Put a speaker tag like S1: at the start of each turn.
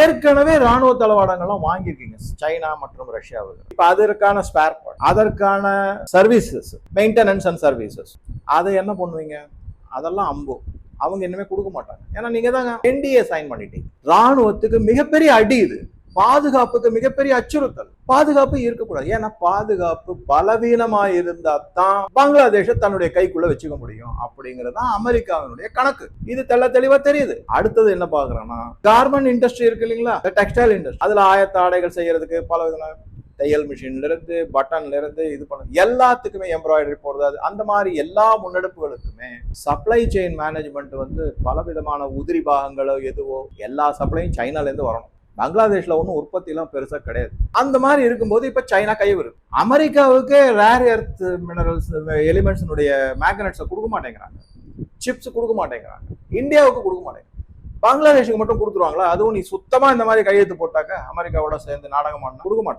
S1: ஏற்கனவே ராணுவ தளவாடங்கள்லாம் வாங்கியிருக்கீங்க. சைனா மற்றும் ரஷ்யாவுக்கு இப்போ அதற்கான ஸ்பேர் பார்ட் அதற்கான சர்வீசஸ் மெயின்டெனன்ஸ் அண்ட் சர்வீசஸ் அதை என்ன பண்ணுவீங்க? அதெல்லாம் அம்பு. அவங்க இனிமே கொடுக்க மாட்டாங்க. ஏன்னா நீங்க தாங்க என்டிஏ சைன் பண்ணிட்டீங்க. ராணுவத்துக்கு மிகப்பெரிய அடி இது. பாதுகாப்புக்கு மிகப்பெரிய அச்சுறுத்தல். பாதுகாப்பு இருக்கக்கூடாது. ஏன்னா பாதுகாப்பு பலவீனமா இருந்தா தான் பங்களாதேஷ தன்னுடைய கைக்குள்ள வச்சுக்க முடியும். அப்படிங்கிறது தான் அமெரிக்காவினுடைய கணக்கு. இது தெள்ள தெளிவா தெரியுது. அடுத்தது என்ன பாக்குறோம்னா கார்மெண்ட் இண்டஸ்ட்ரி இருக்கு இல்லைங்களா? டெக்ஸ்டைல் இண்டஸ்ட்ரி அதுல ஆயத்த ஆடைகள் செய்யறதுக்கு பல விதமான தையல் மிஷின்ல இருந்து பட்டன்ல இருந்து இது பண்ண எல்லாத்துக்குமே எம்ப்ராய்டரி போடுறது அந்த மாதிரி எல்லா முன்னெடுப்புகளுக்குமே சப்ளை செயின் மேனேஜ்மெண்ட் வந்து பல விதமான உதிரி பாகங்களோ எதுவோ எல்லா சப்ளையும் சைனால இருந்து வரணும். பங்களாதேஷ்ல ஒன்றும் உற்பத்திலாம் பெருசாக கிடையாது. அந்த மாதிரி இருக்கும்போது இப்போ சைனா கை வருது அமெரிக்காவுக்கு ரேர் எர்த் மினரல்ஸ் எலிமெண்ட்ஸினுடைய மேக்னட்ஸை கொடுக்க மாட்டேங்கிறாங்க. சிப்ஸ் கொடுக்க மாட்டேங்கிறாங்க. இந்தியாவுக்கு கொடுக்க மாட்டேங்கிறாங்க. பங்களாதேஷுக்கு மட்டும் கொடுத்துருவாங்களா? அதுவும் நீ சுத்தமாக இந்த மாதிரி கையெழுத்து போட்டாக்க அமெரிக்காவோட சேர்ந்து நாடகம் ஆடினா கொடுக்க மாட்டாங்க.